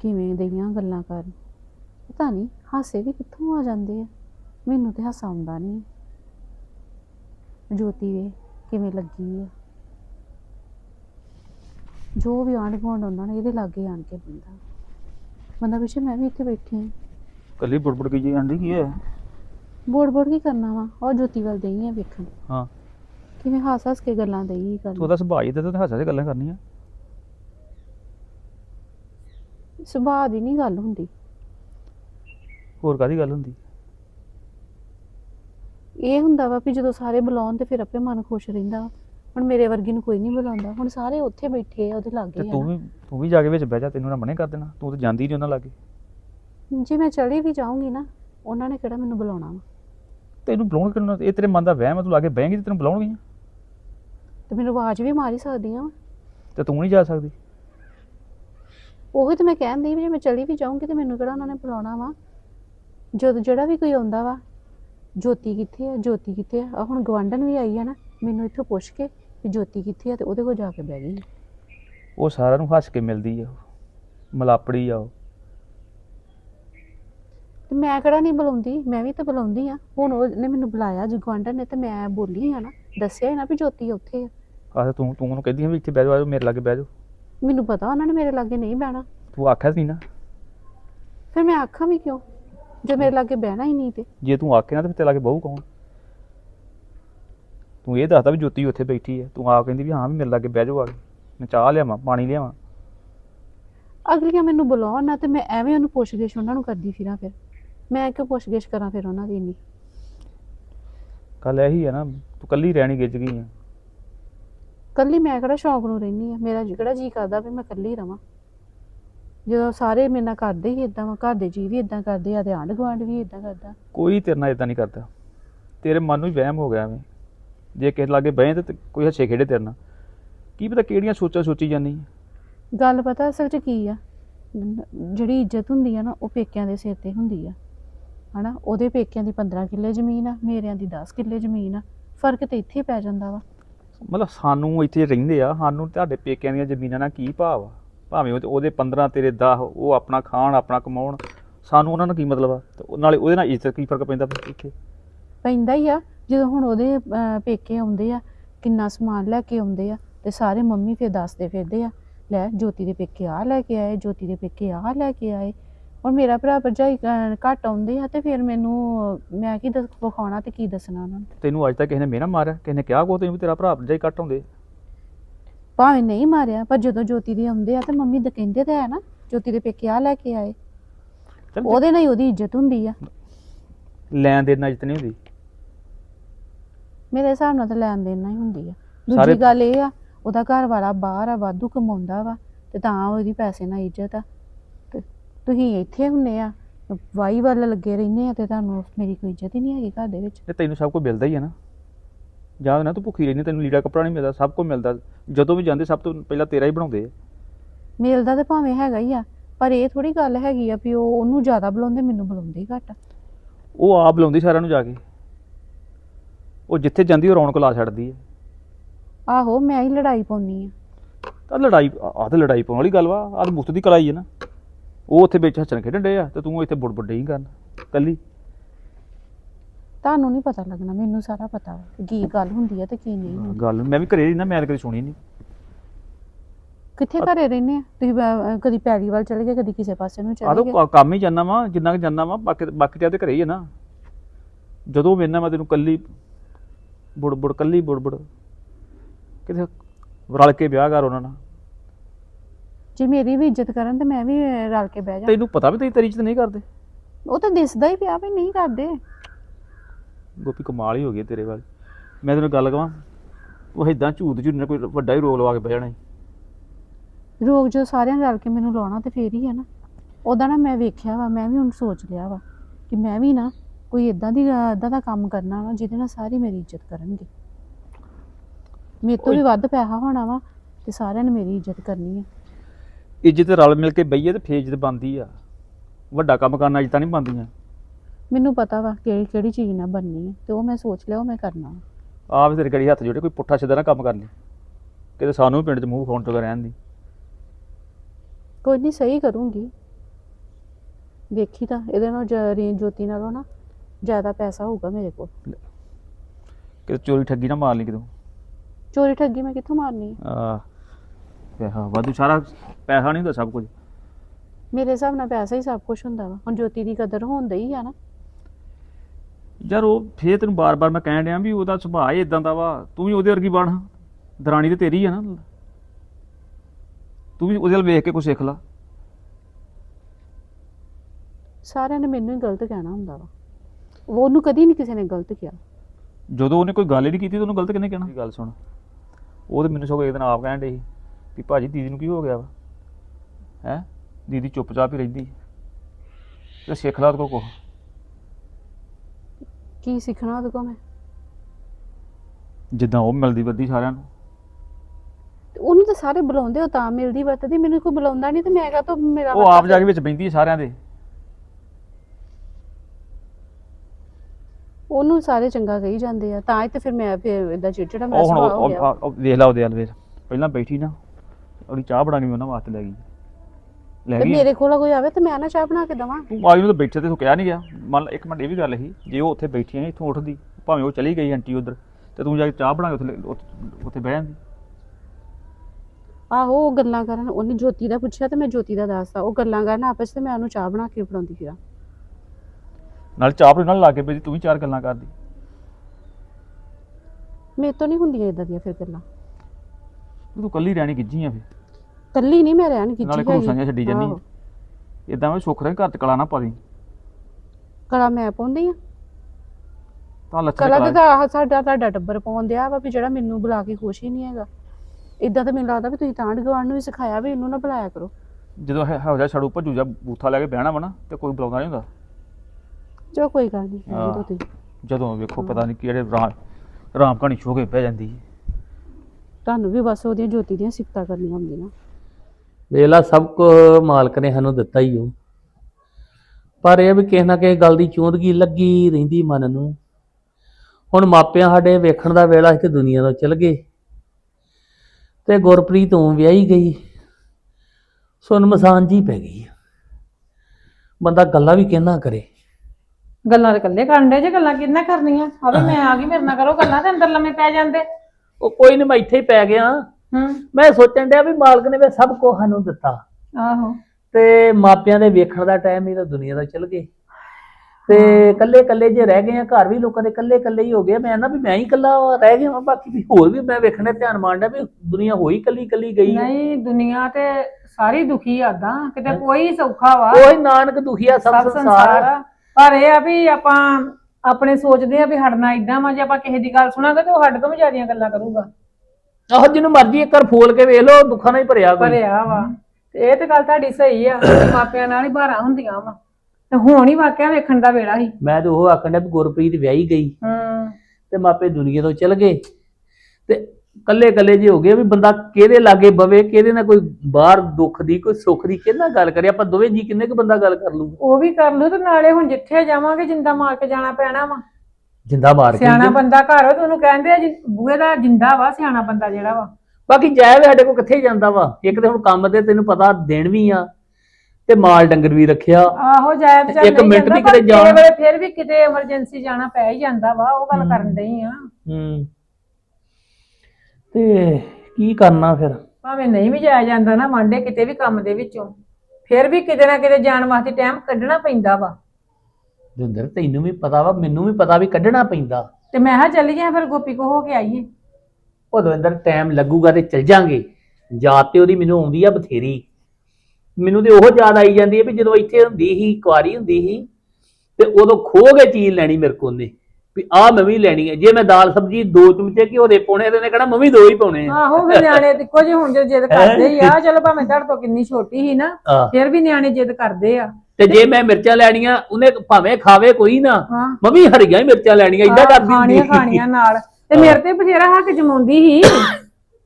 ਕਿਵੇਂ ਦੀਆਂ ਗੱਲਾਂ ਕਰਨ। ਪਤਾ ਨਹੀਂ ਹਾਸੇ ਵੀ ਕਿੱਥੋਂ ਆ ਜਾਂਦੇ ਆ। ਮੈਨੂੰ ਤੇ ਹਾਸਾ ਆਉਂਦਾ ਨਹੀਂ। ਜੋਤੀ ਵੇ ਕਿਵੇਂ ਲੱਗੀ ਆ? ਜੋ ਵੀ ਆਂਢ ਗੁਆਂਢ ਹੁੰਦਾ ਨਾ ਇਹਦੇ ਲਾਗੇ ਆਣ ਕੇ ਬੰਦਾ। ਬੰਦਾ ਪਿੱਛੇ ਮੈਂ ਵੀ ਇੱਥੇ ਬੈਠੀ ਹਾਂ ਕੱਲੀ ਬੁੜਬੁੜ ਕੀ ਜੀ ਆਂਦੀ ਕੀ ਹੈ ਬੋੜ ਬੋੜ ਕੀ ਕਰਨਾ ਵਾ? ਉਹ ਜੋਤੀ ਵੱਲ ਦਈ ਆ ਵੇਖਣ। ਹਾਂ। ਕਿਵੇਂ ਹੱਸ ਹੱਸ ਕੇ ਗੱਲਾਂ ਦਈ ਤੂੰ ਕਰਨ ਉਹਦਾ ਸੁਭਾਅ ਹੀ ਤੇ ਤੂੰ ਹਾਸਾ ਤੇ ਗੱਲਾਂ ਕਰਨੀਆਂ। ਸੁਭਾਅ ਦੀ ਨਹੀਂ ਗੱਲ ਹੁੰਦੀ। ਹੋਰ ਕਾਦੀ ਗੱਲ ਹੁੰਦੀ? ਇਹ ਹੁੰਦਾ ਵਾ ਵੀ ਜਦੋਂ ਸਾਰੇ ਬੁਲਾਉਣ ਤੇ ਫਿਰ ਆਪੇ ਮਨ ਖੁਸ਼ ਰਹਿੰਦਾ ਵਾ। ਹੁਣ ਮੇਰੇ ਵਰਗੀ ਨੂੰ ਕੋਈ ਨਹੀਂ ਬੁਲਾਉਂਦਾ। ਹੁਣ ਸਾਰੇ ਉੱਥੇ ਬੈਠੇ ਆ ਉਹਦੇ ਤੇ ਲਾਗੇ ਆ ਤੂੰ ਨਾ। ਵੀ ਤੂੰ ਵੀ ਜਾ ਕੇ ਵਿੱਚ ਬਹਿ ਜਾ ਤੈਨੂੰ ਨਾ ਮਨੇ ਕਰ ਦੇਣਾ। ਤੂੰ ਤਾਂ ਜਾਂਦੀ ਨਹੀਂ ਉਹਨਾਂ ਲਾਗੇ। ਜੇ ਮੈਂ ਚਲੀ ਵੀ ਜਾਊਂਗੀ ਨਾ ਉਹਨਾਂ ਨੇ ਕਿਹੜਾ ਮੈਨੂੰ ਬੁਲਾਉਣਾ ਵਾ? ਤੈਨੂੰ ਬੁਲਾਉਣ ਕਿਉਂ ਨਾ ਇਹ ਤੇਰੇ ਮਨ ਦਾ ਵਹਿਮ ਹੈ ਤੂੰ ਲਾਗੇ ਬਹਿਂਗੀ ਤੇ ਤੈਨੂੰ ਬੁਲਾਉਣਗੇ ਤੇ ਮੈਨੂੰ ਆਵਾਜ਼ ਵੀ ਮਾਰ ਸਕਦੀਆਂ ਵਾ। ਤੇ ਤੂੰ ਨਹੀਂ ਜਾ ਸਕਦੀ। ਉਹੀ ਤਾਂ ਮੈਂ ਕਹਿੰਦੀ ਵੀ ਜੇ ਮੈਂ ਚਲੀ ਵੀ ਜਾਊਂਗੀ ਤੇ ਮੈਨੂੰ ਕਿਹੜਾ ਉਹਨਾਂ ਨੇ ਬੁਲਾਉਣਾ ਵਾ? ਜਦੋਂ ਜਿਹੜਾ ਵੀ ਕੋਈ ਆਉਂਦਾ ਵਾ ਜੋਤੀ ਕਿੱਥੇ ਆ ਜੋਤੀ ਕਿੱਥੇ ਆ? ਆਹ ਹੁਣ ਗਵਾਂਢਣ ਵੀ ਆਈ ਆ ਨਾ ਮੈਨੂੰ ਇੱਥੋਂ ਪੁੱਛ ਕੇ ਵੀ ਜੋਤੀ ਕਿੱਥੇ ਆ ਤੇ ਉਹਦੇ ਕੋਲ ਜਾ ਕੇ ਬਹਿ ਗਈ ਉਹ ਸਾਰਿਆਂ ਨੂੰ ਹੱਸ ਕੇ ਮਿਲਦੀ ਆ ਉਹ ਮਲਾਪੜੀ ਆ ਉਹ। ਤੇ ਮੈਂ ਕਿਹੜਾ ਨਹੀਂ ਬੁਲਾਉਂਦੀ? ਮੈਂ ਵੀ ਤਾਂ ਬੁਲਾਉਂਦੀ ਆ। ਹੁਣ ਉਹਨੇ ਮੈਨੂੰ ਬੁਲਾਇਆ ਜੀ ਗਵਾਂਢਣ ਨੇ ਤੇ ਮੈਂ ਬੋਲੀ ਆ ਨਾ ਦੱਸਿਆ ਹੀ ਨਾ ਵੀ ਜੋਤੀ ਉੱਥੇ ਆ। ਆਹ ਤੂੰ ਤੂੰ ਉਹਨੂੰ ਕਹਿੰਦੀ ਆ ਵੀ ਇੱਥੇ ਬਹਿ ਜਾ ਮੇਰੇ ਲਾਗੇ ਬਹਿ ਜਾ ਮੈਨੂੰ ਪਤਾ ਉਹਨਾਂ ਨੇ ਮੇਰੇ ਲਾਗੇ ਨਹੀਂ ਬਹਿਣਾ। ਤੂੰ ਆਖਿਆ ਸੀ ਨਾ? ਫਿਰ ਮੈਂ ਆਖਾਂ ਵੀ ਕਿਉਂ? ਜੇ ਮੇਰੇ ਲਾਗੇ ਬਹਿਣਾ ਹੀ ਨਹੀਂ ਤੇ। ਜੇ ਤੂੰ ਆਖੇ ਨਾ ਤੇ ਫਿਰ ਤੇਰੇ ਲਾਗੇ ਬਹੂ ਕੌਣ? ਤੂੰ ਇਹ ਦੱਸਦਾ ਵੀ ਜੋਤੀ ਉੱਥੇ ਬੈਠੀ ਹੈ। ਤੂੰ ਆ ਕਹਿੰਦੀ ਵੀ ਹਾਂ ਵੀ ਮੇਰੇ ਲਾਗੇ ਬਹਿ ਜਾਓ ਆ ਕੇ। ਮੈਂ ਚਾਹ ਲਿਆਵਾਂ ਪਾਣੀ ਲਿਆਵਾਂ। ਅਗਲੀਆਂ ਮੈਨੂੰ ਬੁਲਾਉਣ ਨਾ ਤੇ ਮੈਂ ਐਵੇਂ ਉਹਨੂੰ ਪੁੱਛ-ਗਿੱਛ ਉਹਨਾਂ ਨੂੰ ਕਰਦੀ ਫਿਰਾਂ ਫਿਰ। ਮੈਂ ਕਿਉਂ ਪੁੱਛ-ਗਿੱਛ ਕਰਾਂ ਫਿਰ ਉਹਨਾਂ ਦੀ ਇੰਨੀ? ਕੱਲ ਇਹੀ ਹੈ ਨਾ ਤੂੰ ਕੱਲੀ ਰਹਿਣੀ ਗਿੱਜ ਗਈ ਆ ਕੱਲੀ ਮੈਂ ਕਿਹੜਾ ਸ਼ੌਂਕ ਨੂੰ ਰਹਿਨੀ ਆ ਮੇਰਾ ਜਿਹੜਾ ਜੀ ਕਰਦਾ ਵੀ ਮੈਂ ਕੱਲੀ ਰਵਾਂ? ਜਦੋਂ ਸਾਰੇ ਮੇਰੇ ਨਾਲ ਕਰਦੇ ਹੀ ਇਦਾਂ ਵਾ ਘਰ ਦੇ ਜੀ ਵੀ ਇਦਾਂ ਕਰਦੇ ਆ ਤੇ ਆਂਢ ਗੁਆਂਢ ਵੀ ਇਦਾਂ ਕਰਦਾ। ਕੋਈ ਤੇਰੇ ਨਾਲ ਇਦਾਂ ਨਹੀਂ ਕਰਦਾ। ਤੇਰੇ ਮਨ ਨੂੰ ਹੀ ਵਹਿਮ ਹੋ ਗਿਆ ਐਵੇਂ। ਜੇ ਕਿਸੇ ਲਾਗੇ ਬਹਿ ਤੇ ਕੋਈ ਹੱਸੇ ਖੇਡੇ ਤੇਰੇ ਨਾਲ। ਕੀ ਪਤਾ ਕਿਹੜੀਆਂ ਸੋਚਾਂ ਸੋਚੀ ਜਾਨੀ ਹੈ। ਗੱਲ ਪਤਾ ਅਸਲ 'ਚ ਕੀ ਆ? ਜਿਹੜੀ ਇੱਜ਼ਤ ਹੁੰਦੀ ਆ ਨਾ ਉਹ ਪੇਕਿਆਂ ਦੇ ਸਿਰ ਤੇ ਹੁੰਦੀ ਆ। ਹਨਾ? ਉਹਦੇ ਪੇਕਿਆਂ ਦੀ 15 ਕਿੱਲੇ ਜ਼ਮੀਨ ਆ ਮੇਰਿਆਂ ਦੀ 10 ਕਿੱਲੇ ਜ਼ਮੀਨ ਆ। ਫ਼ਰਕ ਤੇ ਇੱਥੇ ਪੈ ਜਾਂਦਾ ਵਾ। ਮਤਲਬ ਸਾਨੂੰ ਇੱਥੇ ਰਹਿੰਦੇ ਆ ਸਾਨੂੰ ਤੁਹਾਡੇ ਪੇਕਿਆਂ ਦੀਆਂ ਜ਼ਮੀਨਾਂ ਨਾਲ ਕੀ ਭਾਵ ਆ? ਭਾਵੇਂ ਉਹ- ਉਹਦੇ 15 ਤੇਰੇ 10 ਉਹ ਆਪਣਾ ਖਾਣ ਆਪਣਾ ਕਮਾਉਣ ਸਾਨੂੰ ਉਹਨਾਂ ਨਾਲ ਕੀ ਮਤਲਬ ਆ? ਤੇ ਉਹ- ਨਾਲੇ ਉਹਦੇ ਨਾਲ ਇੱਜ਼ਤ ਕੀ ਫ਼ਰਕ ਪੈਂਦਾ ਫਿਰ ਇੱਥੇ? ਪੈਂਦਾ ਹੀ ਆ ਜਦੋਂ ਹੁਣ ਉਹਦੇ ਅਹ, ਪੇਕੇ ਆਉਂਦੇ ਆ ਕਿੰਨਾ ਸਮਾਨ ਲੈ ਕੇ ਆਉਂਦੇ ਆ ਤੇ ਸਾਰੇ ਮੰਮੀ ਫਿਰ ਦੱਸਦੇ ਫਿਰਦੇ ਆ ਲੈ ਜੋਤੀ ਦੇ ਪੇਕੇ ਆਹ ਲੈ ਕੇ ਆਏ ਜੋਤੀ ਦੇ ਪੇਕੇ ਆਹ ਲੈ ਕੇ ਆਏ ਹੁਣ ਮੇਰਾ ਭਰਾ ਭਰਜਾਈ ਅਹ, ਘੱਟ ਆਉਂਦੇ ਆ ਤੇ ਫਿਰ ਮੈਨੂੰ ਮੈਂ ਕੀ ਦੱਸ ਵਿਖਾਉਣਾ ਤੇ ਕੀ ਦੱਸਣਾ ਉਹਨਾਂ ਨੂੰ? ਤੈਨੂੰ ਅੱਜ ਤੱਕ ਕਿਸੇ ਨੇ ਮਿਹਣਾ ਮਾਰਿਆ? ਕਿਸੇ ਨੇ ਕਿਹਾ ਕੋ ਤੈਨੂੰ ਵੀ ਤੇਰਾ ਭਰਾ ਭਰਜਾਈ ਕੱਟ ਹੁੰਦੇ ਭਾਵੇਂ ਨਹੀਂ ਮਾਰਿਆ ਪਰ ਜਦੋਂ ਜੋਤੀ ਦੇ ਆਉਂਦੇ ਆ ਤੇ ਮੰਮੀ ਤਾਂ ਕਹਿੰਦੇ ਤੇ ਹੈ ਨਾ ਜੋਤੀ ਦੇ ਪੇਕੇ ਆ ਲੈ ਕੇ ਆਏ। ਚੱਲ ਉਹਦੇ ਨਾਲ ਹੀ ਉਹਦੀ ਇੱਜ਼ਤ ਹੁੰਦੀ ਆ। ਲੈਣ ਦੇਣ ਨਾਲ ਇੱਜ਼ਤ ਨਹੀਂ ਹੁੰਦੀ? ਮੇਰੇ ਹਿਸਾਬ ਨਾਲ ਤਾਂ ਲੈਣ ਦੇਣ ਨਾਲ ਹੀ ਹੁੰਦੀ ਆ। ਸਾਰੇ- ਦੂਜੀ ਗੱਲ ਇਹ ਆ ਉਹਦਾ ਘਰ ਵਾਲਾ ਬਾਹਰ ਆ ਵਾਧੂ ਕਮਾਉਂਦਾ ਵਾ ਤੇ ਤਾਂ ਉਹਦੀ ਪੈਸੇ ਨਾਲ ਇੱਜ਼ਤ ਆ। ਤੁਸੀਂ ਇੱਥੇ ਹੁੰਨੇ ਆ ਵਾਈ ਵੱਲ ਲੱਗੇ ਰਹਿੰਦੇ ਆ ਤੇ ਤੁਹਾਨੂੰ ਮੇਰੀ ਕੋਈ ਇੱਜ਼ਤ ਹੀ ਨਹੀਂ ਹੈਗੀ ਘਰ ਦੇ ਵਿੱਚ। ਤੇ ਤੈਨੂੰ ਸਭ ਕੁਝ ਮਿਲਦਾ ਹੀ ਹੈ ਨਾ। ਜਾਂ ਨਾ ਤੂੰ ਭੁੱਖੀ ਰਹਿੰਦੀ ਤੈਨੂੰ ਲੀੜਾ ਕੱਪੜਾ ਨਹੀਂ ਮਿਲਦਾ ਸਭ ਕੁਝ ਮਿਲਦਾ। ਜਦੋਂ ਵੀ ਜਾਂਦੇ ਸਭ ਤੋਂ ਪਹਿਲਾਂ ਤੇਰਾ ਹੀ ਬਣਾਉਂਦੇ ਆ। ਮਿਲਦਾ ਤੇ ਭਾਵੇਂ ਹੈਗਾ ਹੀ ਆ ਪਰ ਇਹ ਥੋੜੀ ਗੱਲ ਹੈਗੀ ਆ ਵੀ ਉਹ ਉਹਨੂੰ ਜ਼ਿਆਦਾ ਬੁਲਾਉਂਦੇ ਮੈਨੂੰ ਬੁਲਾਉਂਦੇ ਘੱਟ। ਉਹ ਆਪ ਬੁਲਾਉਂਦੀ ਸਾਰਿਆਂ ਨੂੰ ਜਾ ਕੇ। ਉਹ ਜਿੱਥੇ ਜਾਂਦੀ ਉਹ ਰੌਣਕ ਲਾ ਛੱਡਦੀ ਹੈ ਆਹੋ ਮੈਂ ਹੀ ਲੜਾਈ ਪਾਉਣੀ ਆ। ਤਾਂ ਲੜਾਈ ਆਹ ਤਾਂ ਲੜਾਈ ਪਾਉਣ ਵਾਲੀ ਗੱਲ ਵਾ ਆਹ ਮੁਫਤ ਦੀ ਕਲਾਈ ਹੈ ਨਾ। ਉਹ ਉੱਥੇ ਵਿੱਚ ਹੱਸਣ ਖੇਡਣ ਡੇ ਆ ਤੇ ਤੂੰ ਇੱਥੇ ਬੁੜ ਬੁੜ ਹੀ ਕਰਨ ਕੱਲੀ? ਤੁਹਾਨੂੰ ਨਹੀਂ ਪਤਾ ਲੱਗਣਾ ਮੈਨੂੰ ਸਾਰਾ ਪਤਾ ਵਾ ਕਿ ਗੱਲ ਹੁੰਦੀ ਆ ਤੇ ਕੀ ਨਹੀਂ ਹੁੰਦੀ। ਗੱਲ ਮੈਂ ਵੀ ਘਰੇ ਰਹਿਣਾ ਮੈਂ ਤਾਂ ਕਦੇ ਸੁਣੀ ਨਹੀਂ ਕਿੱਥੇ ਘਰੇ ਰਹਿੰਦੇ ਆ? ਤੁਸੀਂ ਕਦੀ ਪੈਲੀ ਵੱਲ ਚਲੇ ਗਏ ਕਦੀ ਕਿਸੇ ਪਾਸੇ ਨੂੰ ਚਲੇ ਗਏ? ਤਾਂ ਕੰਮ ਹੀ ਜਾਣਾ ਵਾ ਜਿੰਨਾ ਕਿ ਜਾਣਾ ਵਾ ਬਾਕੀ ਬਾਕੀ ਤੇ ਘਰੇ ਹੀ ਹੈ ਨਾ। ਜਦੋਂ ਵੇਨਾ ਮੈਂ ਤੈਨੂੰ ਕੱਲੀ ਬੁੜ ਬੁੜ ਕੱਲੀ ਬੁੜ ਬੁੜ ਕਿਤੇ ਰਲ ਕੇ ਵਿਆਹ ਕਰ ਉਹਨਾਂ ਨਾਲ। ਜੇ ਮੇਰੀ ਵੀ ਇੱਜ਼ਤ ਕਰਨ ਤੇ ਮੈਂ ਵੀ ਰਲ ਕੇ ਬਹਿ ਜਾ। ਤੈਨੂੰ ਪਤਾ ਵੀ ਤੇਰੀ ਤੇਰੀ ਇੱਜ਼ਤ ਨਹੀਂ ਕਰਦੇ? ਉਹ ਤਾਂ ਦਿਸਦਾ ਹੀ ਪਿਆ ਵੀ ਨਹੀਂ ਕਰਦੇ। ਗੋਪੀ ਕਮਾਲ ਹੀ ਹੋ ਗਈ ਤੇਰੇ ਵਾਲੀ। ਮੈਂ ਤੈਨੂੰ ਗੱਲ ਕਹਾਂ ਉਹ ਇਦਾਂ ਝੂਠ ਝੂਠ ਨਾਲ ਕੋਈ ਵੱਡਾ ਹੀ ਰੋਗ ਲਵਾ ਕੇ ਬਹਿ ਜਾਣਾ। ਰੋਗ ਜੋ ਸਾਰਿਆਂ ਨੇ ਰਲ ਕੇ ਮੈਨੂੰ ਲਾਉਣਾ ਤੇ ਫੇਰ ਹੀ ਹੈ ਨਾ। ਉਹਦਾ ਨਾ ਮੈਂ ਵੇਖਿਆ ਵਾ ਮੈਂ ਵੀ ਹੁਣ ਸੋਚ ਲਿਆ ਵਾ ਕਿ ਮੈਂ ਵੀ ਨਾ ਕੋਈ ਇਦਾਂ ਦੀ ਇਦਾਂ ਦਾ ਕੰਮ ਕਰਨਾ ਵਾ ਜਿਹਦੇ ਨਾਲ ਸਾਰੇ ਮੇਰੀ ਇੱਜ਼ਤ ਕਰਨਗੇ। ਮੇਰੇ ਤੋਂ ਵੀ ਵੱਧ ਪੈਸਾ ਹੋਣਾ ਵਾ ਤੇ ਸਾਰਿਆਂ ਨੇ ਮੇਰੀ ਇੱਜ਼ਤ ਕਰਨੀ ਹੈ ਇੱਜ਼ਤ ਰਲ ਮਿਲ ਕੇ ਬਈਏ ਤੇ ਫੇਰ ਇੱਜ਼ਤ ਬਣਦੀ ਆ। ਵੱਡਾ ਕੰਮ ਕਰਨਾ ਇੱਜ਼ਤਾਂ ਨਹੀਂ ਬਣਦੀਆਂ। ਮੈਨੂੰ ਪਤਾ ਵਾ ਕਿਹੜੀ ਕਿਹੜੀ ਚੀਜ਼ ਨਾਲ ਬਣਨੀ ਹੈ ਤੇ ਉਹ ਮੈਂ ਸੋਚ ਲਿਆ ਉਹ ਮੈਂ ਕਰਨਾ। ਆਪ ਤੇਰੇ ਗੜੀ ਹੱਥ ਜੋੜੇ ਕੋਈ ਪੁੱਠਾ ਸਿੱਧਾ ਨਾ ਕੰਮ ਕਰ ਲਈ ਕਿਤੇ ਸਾਨੂੰ ਵੀ ਪਿੰਡ 'ਚ ਮੂੰਹ ਫੋਨ ਤੋਂ ਰਹਿਣ ਦੀ। ਕੋਈ ਨਹੀਂ ਸਹੀ ਕਰੂੰਗੀ। ਵੇਖੀ ਤਾਂ ਇਹਦੇ ਨਾਲ ਜ- ਰੀ ਜੋਤੀ ਨਾਲੋਂ ਨਾ ਜ਼ਿਆਦਾ ਪੈਸਾ ਹੋਊਗਾ ਮੇਰੇ ਕੋਲ। ਕਿ ਚੋਰੀ ਠੱਗੀ ਨਾ ਮਾਰ ਲਈ ਕਿਤੋਂ। ਚੋਰੀ ਠੱਗੀ ਮੈਂ ਕਿੱਥੋਂ ਮਾਰਨੀ ਆ? ਪੈਸਾ ਵਾਧੂ ਸਾਰਾ ਪੈਸਾ ਨਹੀਂ ਹੁੰਦਾ ਸਭ ਕੁਝ। ਮੇਰੇ ਹਿਸਾਬ ਨਾਲ ਪੈਸਾ ਹੀ ਸਭ ਕੁਝ ਹੁੰਦਾ ਵਾ। ਹੁਣ ਜੋਤੀ ਦੀ ਕਦਰ ਹੋਣ ਹੀ ਆ ਨਾ। ਯਾਰ ਉਹ ਫੇਰ ਤੈਨੂੰ ਬਾਰ-ਬਾਰ ਮੈਂ ਕਹਿਣ ਡਿਆ ਵੀ ਉਹਦਾ ਸੁਭਾਅ ਹੀ ਇਦਾਂ ਦਾ ਵਾ। ਤੂੰ ਵੀ ਉਹਦੇ ਵਰਗੀ ਬਣ। ਦਰਾਣੀ ਤੇ ਤੇਰੀ ਆ ਨਾ। ਤੂੰ ਵੀ ਉਹਦੇ ਵੱਲ ਵੇਖ ਕੇ ਕੁਝ ਸਿੱਖ ਲਾ। ਸਾਰਿਆਂ ਨੇ ਮੈਨੂੰ ਹੀ ਗਲਤ ਕਹਿਣਾ ਹੁੰਦਾ ਵਾ। ਉਹਨੂੰ ਕਦੀ ਨਹੀਂ ਕਿਸੇ ਨੇ ਗਲਤ ਕਿਹਾ। ਜਦੋਂ ਉਹਨੇ ਕੋਈ ਗੱਲ ਹੀ ਨਹੀਂ ਕੀਤੀ ਤਾਂ ਉਹਨੂੰ ਗਲਤ ਕਿਹਨੇ ਕਹਿਣਾ? ਗੱਲ ਸੁਣ। ਉਹ ਤੇ ਮੈਨੂੰ ਸਗੋਂ ਇੱਕ ਦਿਨ ਆਪ ਕਹਿਣ ਡੇ ਸੀ। ਵੀ ਭਾਜੀ ਦੀਦੀ ਨੂੰ ਕੀ ਹੋ ਗਿਆ ਵਾ? ਹੈ? ਦੀਦੀ ਚੁੱਪਚਾਪ ਹੀ ਰਹਿੰਦੀ ਤੇ ਸਿੱਖ ਲਾ ਕੋਲ ਕੁਛ। ਕੀ ਸਿੱਖਣਾ ਉਹਦੇ ਕੋਲ ਮੈਂ? ਜਿੱਦਾਂ ਉਹ ਮਿਲਦੀ ਵੱਧੀ ਸਾਰਿਆਂ ਨੂੰ। ਤੇ ਉਹਨੂੰ ਤਾਂ ਸਾਰੇ ਬੁਲਾਉਂਦੇ ਹੋ ਤਾਂ ਮਿਲਦੀ ਵਰਤਦੀ ਮੈਨੂੰ ਕੋਈ ਬੁਲਾਉਂਦਾ ਨਹੀਂ ਤੇ ਮੈਂ ਕਹਾਂ ਮੇਰਾ ਉਹ ਆਪ ਜਾ ਕੇ ਵਿੱਚ ਬਹਿੰਦੀ ਹੈ ਸਾਰਿਆਂ ਦੇ। ਉਹਨੂੰ ਸਾਰੇ ਚੰਗਾ ਕਹੀ ਜਾਂਦੇ ਆ ਤਾਂ ਹੀ ਤੇ ਫਿਰ ਮੈਂ ਫਿਰ ਇਦਾਂ ਚਿੜਚਿੜਾ ਮੈਂ ਉਹ ਹੁਣ ਸੁਭਾਅ ਹੋ ਉਹ- ਗਿਆ। ਉਹ- ਉਹ ਵੇਖ ਲਾ ਉਹਦੇ ਵੱਲ ਵੇਖ ਪਹਿਲਾਂ ਬੈਠੀ ਨਾ। ਉਹਦੀ ਚਾਹ ਬਣਾਣੀ ਮੈਂ ਉਹਨਾਂ ਵਾਸਤੇ ਲੈ ਗਈ। ਲੈ ਤੇ ਗਈ ਮੇਰੇ ਕੋਲ ਕੋਈ ਆਵੇ ਤੇ ਮੈਂ ਨਾ ਚਾਹ ਬਣਾ ਕੇ ਦਵਾਂ। ਤੂੰ ਆਈ ਨੂੰ ਤਾਂ ਬੈਠੇ ਤੇ ਤੂੰ ਕਿਹਾ ਨਹੀਂ ਗਿਆ ਮੰਨ ਲਾ ਇੱਕ ਮਿੰਟ ਇਹ ਵੀ ਗੱਲ ਸੀ ਜੇ ਉਹ ਉੱਥੇ ਬੈਠੀ ਹੈ ਇੱਥੋਂ ਉੱਠਦੀ ਭਾਵੇਂ ਉਹ ਚਲੀ ਗਈ ਆਂਟੀ ਉਧਰ ਤੇ ਤੂੰ ਜਾ ਕੇ ਚਾਹ ਬਣਾ ਕੇ ਉੱਥੇ ਉੱਥੇ- ਉੱਥੇ ਬਹਿ ਜਾਂਦੀ। ਆਹੋ ਉਹ ਗੱਲਾਂ ਕਰਨ ਉਹਨੇ ਜੋਤੀ ਦਾ ਪੁੱਛਿਆ ਤੇ ਮੈਂ ਜੋਤੀ ਦਾ ਦੱਸਤਾ। ਉਹ ਗੱਲਾਂ ਕਰਨ ਆਪਸ ਤੇ ਮੈਂ ਉਹਨੂੰ ਚਾਹ ਬਣਾ ਕੇ ਫੜਾਉਂਦੀ ਫਿਰਾਂ। ਨਾਲ ਚਾਹ ਪੀ ਨਾਲ ਲਾ ਕੇ ਬੈਠੀ ਤੂੰ ਵੀ ਚਾਰ ਗੱਲਾਂ ਕਰਦੀ। ਮੇਰੇ ਤੋਂ ਨਹੀਂ ਹੁੰਦੀਆਂ ਇਦਾਂ ਦੀਆਂ ਫਿਰ ਗੱਲਾਂ। ਤੂੰ ਕੱਲੀ ਰਹਿਣੀ ਗਿੱਜੀ ਆ ਫੇ ਕੱਲੀ ਨਹੀਂ ਮੈਂ ਰਹਿਣ ਕੀਤੀ ਨਾਲੇ ਘੂਸਾਂ ਜਿਹੀਆਂ ਛੱਡੀ ਜਾਂਦੀ। ਆਹੋ। ਇਦਾਂ ਮੈਂ ਸੁੱਖ ਰਹੇ ਘਰ ਤੇ ਕਲਾ ਨਾ ਪਾ ਦੀ। ਕਲਾ ਮੈਂ ਪਾਉਂਦੀ ਆ। ਤਾਂ ਲੱਛਣ ਕਲਾ ਤੇ ਕਲਾ ਤਾਂ ਆਹ ਸਾਡਾ ਤੁਹਾਡਾ ਟੱਬਰ ਪਾਉਂਦਿਆ ਵਾ ਵੀ ਜਿਹੜਾ ਮੈਨੂੰ ਬੁਲਾ ਕੇ ਖੁਸ਼ ਹੀ ਨਹੀਂ ਹੈਗਾ। ਇਦਾਂ ਤਾਂ ਮੈਨੂੰ ਲੱਗਦਾ ਵੀ ਤੁਸੀਂ ਤਾਂ ਗਵਾਂਢ ਨੂੰ ਵੀ ਸਿਖਾਇਆ ਵੀ ਇਹਨੂੰ ਨਾ ਬੁਲਾਇਆ ਕਰੋ। ਜਦੋਂ ਇਹੋ ਜਿਹਾ ਛੜੂ ਭੱਜੂ ਜਾ ਬੂਥਾ ਲੈ ਕੇ ਬਹਿਣਾ ਵਾ ਨਾ ਤੇ ਕੋਈ ਬੁਲਾਉਂਦਾ ਨਹੀਂ ਹੁੰਦਾ। ਚਲੋ ਕੋਈ ਗੱਲ ਨਹੀਂ ਹਾਂ। ਦਿਓ ਤੁਸੀਂ। ਜਦੋਂ ਵੇਖੋ ਪਤਾ ਨਹੀਂ ਕਿਹੜੇ ਰਾਮ ਰਾਮ ਕਹਾਣੀ ਛੋ ਕੇ ਪੈ ਜਾਂਦੀ। ਹੈ ਤੁਹਾਨੂੰ ਵੀ ਬਸ ਉਹਦੀਆਂ ਜੋਤੀ ਦੀਆਂ ਸਿਫਤਾਂ ਕਰਨੀਆਂ ਹੁੰਦੀਆਂ। ਵੇਲਾ ਸਭ ਕੁ ਮਾਲਕ ਨੇ ਸਾਨੂੰ ਦਿੱਤਾ ਹੀ ਉਹ। ਪਰ ਇਹ ਵੀ ਕਿਸੇ ਨਾ ਕਿਸੇ ਗੱਲ ਦੀ ਚੂੰਦਗੀ ਲੱਗੀ ਰਹਿੰਦੀ ਮਨ ਨੂੰ। ਹੁਣ ਮਾਪਿਆਂ ਸਾਡੇ ਵੇਖਣ ਦਾ ਵੇਲਾ ਸੀ ਤੇ ਦੁਨੀਆ ਤੋਂ ਚਲ ਗਏ। ਤੇ ਗੁਰਪ੍ਰੀਤ ਤੋਂ ਵਿਆਹੀ ਗਈ। ਸੁਨ ਮਸਾਨ ਜੀ ਪੈ ਗਈ। ਬੰਦਾ ਗੱਲਾਂ ਵੀ ਕਿੰਨਾ ਕਰੇ। ਗੱਲਾਂ ਤੇ ਇਕੱਲੇ ਕਰਨ ਦੇ ਜੇ ਗੱਲਾਂ ਕਿੰਨਾ ਕਰਨੀਆਂ? ਆਵੇ ਮੈਂ ਆ ਗਈ ਮੇਰੇ ਨਾਲ ਕਰੋ ਗੱਲਾਂ ਤੇ ਅੰਦਰ ਲੰਮੇ ਪੈ ਜਾਂਦੇ। ਉਹ ਕੋਈ ਨਹੀਂ ਮੈਂ ਇੱਥੇ ਹੀ ਪੈ ਗਿਆ। ਹੂੰ। ਮੈਂ ਸੋਚਣ ਡਿਆ ਵੀ ਮਾਲਕ ਨੇ ਵੀ ਸਭ ਕੁਝ ਸਾਨੂੰ ਦਿੱਤਾ। ਆਹੋ। ਤੇ ਮਾਪਿਆਂ ਦੇ ਵੇਖਣ ਦਾ ਟਾਈਮ ਨਹੀਂ ਤਾਂ ਦੁਨੀਆ ਦਾ ਚਲ ਗਏ ਤੇ ਕੱਲੇ ਕੱਲੇ ਜੇ ਰਹਿ ਗਏ ਆ ਘਰ ਵੀ ਲੋਕਾਂ ਦੇ ਕੱਲੇ ਕੱਲੇ ਹੀ ਹੋ ਗਏ ਮੈਂ ਨਾ ਵੀ ਮੈਂ ਹੀ ਕੱਲਾ ਰਹਿ ਗਿਆ ਵਾਂ ਬਾਕੀ ਵੀ ਹੋਰ ਵੀ ਮੈਂ ਵੇਖਣੇ ਧਿਆਨ ਮਾਰਦਾ ਵੀ ਦੁਨੀਆ ਹੋਈ ਕੱਲੀ ਕੱਲੀ ਗਈ। ਨਹੀਂ ਦੁਨੀਆ ਤੇ ਸਾਰੀ ਦੁਖੀ ਆਦਾ ਕਿਤੇ ਕੋਈ ਸੌਖਾ ਵਾ। ਕੋਈ ਨਾਨਕ ਦੁਖੀਆ ਸਭ ਸੰਸਾਰ। ਪਰ ਇਹ ਆ ਵੀ ਆਪਾਂ ਆਪਣੇ ਸੋਚਦੇ ਆ ਵੀ ਹੜਨਾ ਇਦਾਂ ਵਾ ਜੇ ਆਪਾਂ ਕਿਸੇ ਦੀ ਗੱਲ ਸੁਣਾਂਗੇ ਤੇ ਉਹ ਸਾਡੇ ਤੋਂ ਵੀ ਜ਼ਿਆਦੀਆਂ ਗੱਲਾਂ ਕਰੂਗਾ। ਆਹੋ ਜਿਹਨੂੰ ਮਰਜ਼ੀ ਇੱਕ ਵਾਰ ਫੋਲ ਕੇ ਵੇਖ ਲਓ ਦੁੱਖਾਂ ਨਾਲ ਹੀ ਭਰਿਆ ਕੋਈ। ਭਰਿਆ ਵਾ। ਤੇ ਇਹ ਤੇ ਗੱਲ ਤੁਹਾਡੀ ਸਹੀ ਆ ਮਾਪਿਆਂ ਨਾਲ ਹੀ ਭਾਰਾਂ ਹੁੰਦੀਆਂ ਵਾ। ਤੇ ਹੁਣ ਹੀ ਵਾਕਿਆ ਵੇਖਣ ਦਾ ਵੇਲਾ ਸੀ। ਮੈਂ ਤਾਂ ਉਹ ਆਖਣ ਡਿਆ ਵੀ ਗੁਰਪ੍ਰੀਤ ਵਿਆਹੀ ਗਈ। ਹੂੰ। ਤੇ ਮਾਪੇ ਦੁਨੀਆ ਤੋਂ ਚਲ ਗਏ। ਤੇ ਕੱਲੇ ਕੱਲੇ ਜੇ ਹੋ ਗਏ ਵੀ ਬੰਦਾ ਕਿਹਦੇ ਲਾਗੇ ਬਵੇ ਕਿਹਦੇ ਨਾਲ ਕੋਈ ਬਾਹਰ ਦੁੱਖ ਦੀ ਕੋਈ ਸੁੱਖ ਦੀ ਕਿਹਦੇ ਨਾਲ ਗੱਲ ਕਰੇ? ਆਪਾਂ ਦੋਵੇਂ ਜੀ ਕਿੰਨੇ ਕੁ ਬੰਦਾ ਗੱਲ ਕਰ ਲੂ ਉਹ ਵੀ ਕਰ ਲੂ ਤੇ ਨਾਲੇ ਹੁਣ ਜਿੱਥੇ ਜਾਵਾਂਗੇ ਜਿੰਦਾ ਮਾਰ ਕੇ ਜਾਣਾ ਪੈਣਾ ਵਾ। ਜਿੰਦਾ ਮਾਰ ਕੇ ਸਿਆਣਾ ਬੰਦਾ ਘਰ ਹੋ ਤੇ ਉਹਨੂੰ ਕਹਿੰਦੇ ਆ ਜੀ ਬੂਹੇ ਦਾ ਜਿੰਦਾ ਵਾ ਸਿਆਣਾ ਬੰਦਾ ਜਿਹੜਾ ਵਾ। ਬਾਕੀ ਜਾਇ ਵੀ ਸਾਡੇ ਕੋਲ ਕਿੱਥੇ ਜਾਂਦਾ ਵਾ? ਇੱਕ ਤੇ ਹੁਣ ਕੰਮ ਤੇ ਤੈਨੂੰ ਪਤਾ ਦਿਨ ਵੀ ਆ ਤੇ ਮਾਲ ਡੰਗਰ ਵੀ ਰੱਖਿਆ। ਆਹੋ ਜਾਇ ਚੱਲ ਇੱਕ ਮਿੰਟ ਪਰ ਕਿਤੇ ਜਾਣ। ਵੇਲੇ ਫਿਰ ਵੀ ਕਿਤੇ ਐਮਰਜੈਂਸੀ ਜਾਣਾ ਪੈ ਹੀ ਜਾਂਦਾ ਵਾ ਉਹ ਗੱਲ। ਕਰਨ ਡਈ ਆ। ਹੂੰ। ਤੇ ਕੀ ਕਰਨਾ ਫਿਰ? ਭਾਵੇਂ ਨਹੀਂ ਵੀ ਜਾਇਆ ਜਾਂਦਾ ਨਾ ਮੰਡੇ ਕਿਤੇ ਵੀ ਕੰਮ ਦੇ ਵਿੱਚੋਂ ਫਿਰ ਵੀ ਕਿਤੇ ਨਾ ਕਿਤੇ ਜਾਣ ਵਾਸਤੇ ਟਾਈਮ ਕੱਢਣਾ ਪੈਂਦਾ ਵਾ। ਦਿੰਦਰ ਤੈਨੂੰ ਵੀ ਪਤਾ ਵਾ ਮੈਨੂੰ ਵੀ ਪਤਾ ਵੀ ਕੱਢਣਾ ਪੈਂਦਾ। ਤੇ ਮੈਂ ਹਾਂ ਚੱਲ ਗਿਆ ਫਿਰ ਗੋਪੀ ਕੋ ਹੋ ਕੇ ਆਈਏ। ਉਹ ਦਵਿੰਦਰ ਟਾਈਮ ਲੱਗੂਗਾ ਤੇ ਚੱਲ ਜਾਾਂਗੇ। ਯਾਦ ਤੇ ਉਹਦੀ ਮੈਨੂੰ ਆਉਂਦੀ ਆ ਬਥੇਰੀ। ਮੈਨੂੰ ਤੇ ਉਹ ਯਾਦ ਆਈ ਜਾਂਦੀ ਹੈ ਵੀ ਜਦੋਂ ਇੱਥੇ ਹੁੰਦੀ ਸੀ ਕੁਆਰੀ ਹੁੰਦੀ ਸੀ ਤੇ ਉਦੋਂ ਖੋ ਕੇ ਚੀਜ਼ ਲੈਣੀ ਮੇਰੇ ਕੋਲ ਨੇ ਵੀ ਆਹ ਮੈਂ ਵੀ ਲੈਣੀ ਹੈ ਜੇ ਮੈਂ ਦਾਲ ਸਬਜੀ ਦੋ ਚਮਚੇ ਘਿਓ ਦੇ ਪਾਉਣੇ ਤੇ ਉਹਨੇ ਕਹਿਣਾ ਮੈਂ ਵੀ ਦੋ ਹੀ ਪਾਉਣੇ ਆ। ਆਹੋ ਫਿਰ ਨਿਆਣੇ ਤੇ ਇੱਕੋ ਜਿਹੇ ਹੁਣ ਜੇ ਜਿੱਦ ਕਰਦੇ ਹੀ ਆ ਚਲੋ ਭਾਵੇਂ ਤੁਹਾਡੇ ਤੋਂ ਕਿੰਨੀ ਛੋਟੀ ਸੀ ਨਾ ਫਿਰ ਵੀ ਨਿਆਣੇ ਜਿੱਦ ਕਰਦੇ ਆ। ਤੇ ਜੇ ਮੈਂ ਮਿਰਚਾਂ ਲੈਣੀਆਂ ਉਹਨੇ ਭਾਵੇਂ ਖਾਵੇ ਕੋਈ ਨਾ। ਹਾਂ। ਮੈਂ ਵੀ ਹਰੀਆਂ ਹੀ ਮਿਰਚਾਂ ਲੈਣੀਆਂ ਇਦਾਂ ਆਹ, ਕਰਦੀ ਖਾਣੀਆਂ ਹੁੰਦੀ। ਖਾਣੀਆਂ ਨਾਲ। ਤੇ ਮੇਰੇ ਤੇ ਬਥੇਰਾ ਹੱਕ ਜਮਾਉਂਦੀ ਸੀ।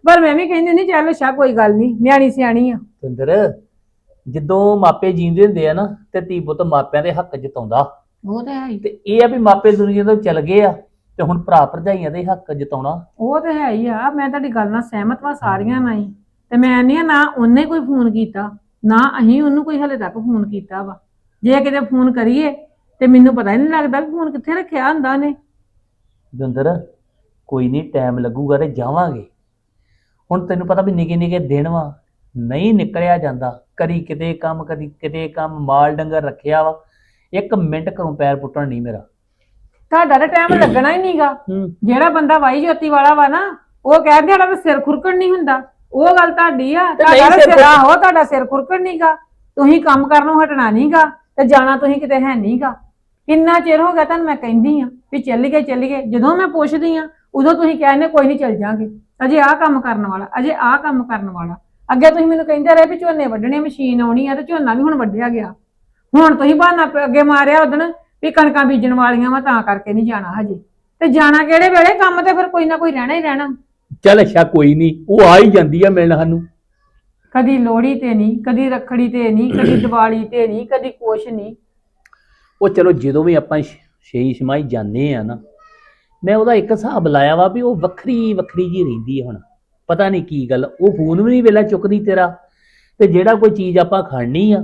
ਪਰ ਮੈਂ ਵੀ ਕਹਿੰਦੀ ਨਹੀਂ ਚੱਲ ਅੱਛਾ ਕੋਈ ਗੱਲ ਨਹੀਂ ਨਿਆਣੀ ਸਿਆਣੀ ਆ। ਦਵਿੰਦਰ ਜਦੋਂ ਮਾਪੇ ਜੀਂਦੇ ਹੁੰਦੇ ਆ ਨਾ ਤੇ ਧੀ ਪੁੱਤ ਮਾਪਿਆਂ ਦੇ ਹੱਕ ਜਤਾਉਂਦਾ। ਉਹ ਤੇ ਹੈ ਹੀ। ਤੇ ਇਹ ਆ ਵੀ ਮਾਪੇ ਦੁਨੀਆ ਤੋਂ ਚਲ ਗਏ ਆ ਤੇ ਹੁਣ ਭਰਾ ਭਰਜਾਈਆਂ ਦੇ ਹੱਕ ਜਤਾਉਣਾ। ਉਹ ਤੇ ਹੈ ਹੀ ਆ। ਮੈਂ ਤੁਹਾਡੀ ਗੱਲ ਨਾਲ ਸਹਿਮਤ ਵਾਂ ਸਾਰੀਆਂ ਨਾਲ ਹੀ। ਤੇ ਮੈਂ ਨਹੀਂ ਨਾ ਉਹਨੇ ਕੋਈ ਫੋਨ ਕੀਤਾ। ਨਾ ਅਸੀਂ ਉਹਨੂੰ ਕੋਈ ਹਲੇ ਤੱਕ ਫੋਨ ਕੀਤਾ ਵਾ। ਜੇ ਕਿਤੇ ਫੋਨ ਕਰੀਏ ਤੇ ਮੈਨੂੰ ਪਤਾ ਹੀ ਨਹੀਂ ਲੱਗਦਾ ਵੀ ਫੋਨ ਕਿੱਥੇ ਰੱਖਿਆ ਹੁੰਦਾ ਨੇ ਦੰਦਰ ਕੋਈ ਨਹੀਂ ਟਾਈਮ ਲੱਗੂਗਾ ਤੇ ਜਾਵਾਂਗੇ। ਹੁਣ ਤੈਨੂੰ ਪਤਾ ਵੀ ਨਿੱਕੇ ਨਿੱਕੇ ਦਿਨ ਵਾ ਨਹੀਂ ਨਿਕਲਿਆ ਜਾਂਦਾ। ਕਦੀ ਕਿਤੇ ਕੰਮ ਕਦੀ ਕਿਤੇ ਕੰਮ ਮਾਲ ਡੰਗਰ ਰੱਖਿਆ ਵਾ। ਇੱਕ ਮਿੰਟ ਘਰੋਂ ਪੈਰ ਪੁੱਟਣ ਨਹੀਂ ਮੇਰਾ। ਤੁਹਾਡਾ ਤਾਂ ਟਾਈਮ ਲੱਗਣਾ ਹੀ ਨਹੀਂਗਾ ਹੂੰ। ਜਿਹੜਾ ਬੰਦਾ ਵਾਈ ਜੋਤੀ ਵਾਲਾ ਵਾ ਨਾ ਉਹ ਕਹਿੰਦੇ ਸਾਡਾ ਤਾਂ ਸਿਰ ਖੁਰਕਣ ਨਹੀਂ ਹੁੰਦਾ। ਉਹ ਗੱਲ ਤੁਹਾਡੀ ਆ ਤੁਹਾਡਾ ਸਿਰ ਖੁਰਕਣ- ਆਹੋ ਤੁਹਾਡਾ ਸਿਰ ਖੁਰਕਣ ਨਹੀਂਗਾ ਤੁਸੀਂ ਕੰਮ ਕਰਨੋਂ ਹਟਣਾ ਨਹੀਂਗਾ ਤੇ ਜਾਣਾ ਤੁਸੀਂ ਕਿਤੇ ਹੈ ਨਹੀਂਗਾ ਕਿੰਨਾ ਚਿਰ ਹੋ ਗਿਆ ਤੁਹਾਨੂੰ ਮੈਂ ਕਹਿੰਦੀ ਆ ਵੀ ਚੱਲ ਗਏ ਚੱਲ ਗਏ। ਜਦੋਂ ਮੈਂ ਪੁੱਛਦੀ ਆ ਉਦੋਂ ਤੁਸੀਂ ਕਹਿੰਦੇ ਕੋਈ ਨਹੀਂ ਚੱਲ ਜਾਾਂਗੇ। ਅਜੇ ਆਹ ਕੰਮ ਕਰਨ ਵਾਲਾ ਅਜੇ ਆਹ ਕੰਮ ਕਰਨ ਵਾਲਾ। ਅੱਗੇ ਤੁਸੀਂ ਮੈਨੂੰ ਕਹਿੰਦੇ ਰਹੇ ਵੀ ਝੋਨੇ ਵੱਢਣੇ ਮਸ਼ੀਨ ਆਉਣੀ ਆ ਤੇ ਝੋਨਾ ਵੀ ਹੁਣ ਵੱਢਿਆ ਗਿਆ। ਹੁਣ ਤੁਸੀਂ ਬਹਾਨਾ ਅੱਗੇ ਮਾਰਿਆ ਉਦਣ ਵੀ ਕਣਕਾਂ ਬੀਜਣ ਵਾਲੀਆਂ ਵਾ ਤਾਂ ਕਰਕੇ ਨਹੀਂ ਜਾਣਾ ਹਜੇ। ਤੇ ਜਾਣਾ ਕਿਹੜੇ ਵੇਲੇ? ਕੰਮ ਤੇ ਫਿਰ ਕੋਈ ਨਾ ਕੋਈ ਰਹਿਣਾ ਹੀ ਰਹਿਣਾ। ਚੱਲ ਅੱਛਾ ਕੋਈ ਨਹੀਂ ਉਹ ਆ ਹੀ ਜਾਂਦੀ ਆ ਮਿਲਣ ਸਾਨੂੰ। ਕਦੀ ਲੋਹੜੀ ਤੇ ਨਹੀਂ ਕਦੀ ਰੱਖੜੀ ਤੇ ਨਹੀਂ ਕਦੀ ਦੀਵਾਲੀ ਤੇ ਨਹੀਂ ਕਦੀ ਕੁਛ ਨਹੀਂ ਉਹ ਚਲੋ ਜਦੋਂ ਵੀ ਆਪਾਂ ਛੇਈ ਛਮਾਈ ਜਾਂਦੇ ਆ ਨਾ ਮੈਂ ਉਹਦਾ ਇੱਕ ਹਿਸਾਬ ਲਾਇਆ ਵਾ ਵੀ ਉਹ ਵੱਖਰੀ ਵੱਖਰੀ ਜੀ ਰਹਿੰਦੀ ਹੈ ਹੁਣ। ਪਤਾ ਨਹੀਂ ਕੀ ਗੱਲ ਉਹ ਫੋਨ ਵੀ ਨਹੀਂ ਵੇਲਾ ਚੁੱਕਦੀ ਤੇਰਾ ਤੇ ਜਿਹੜਾ ਕੋਈ ਚੀਜ਼ ਆਪਾਂ ਖਾਣੀ ਆ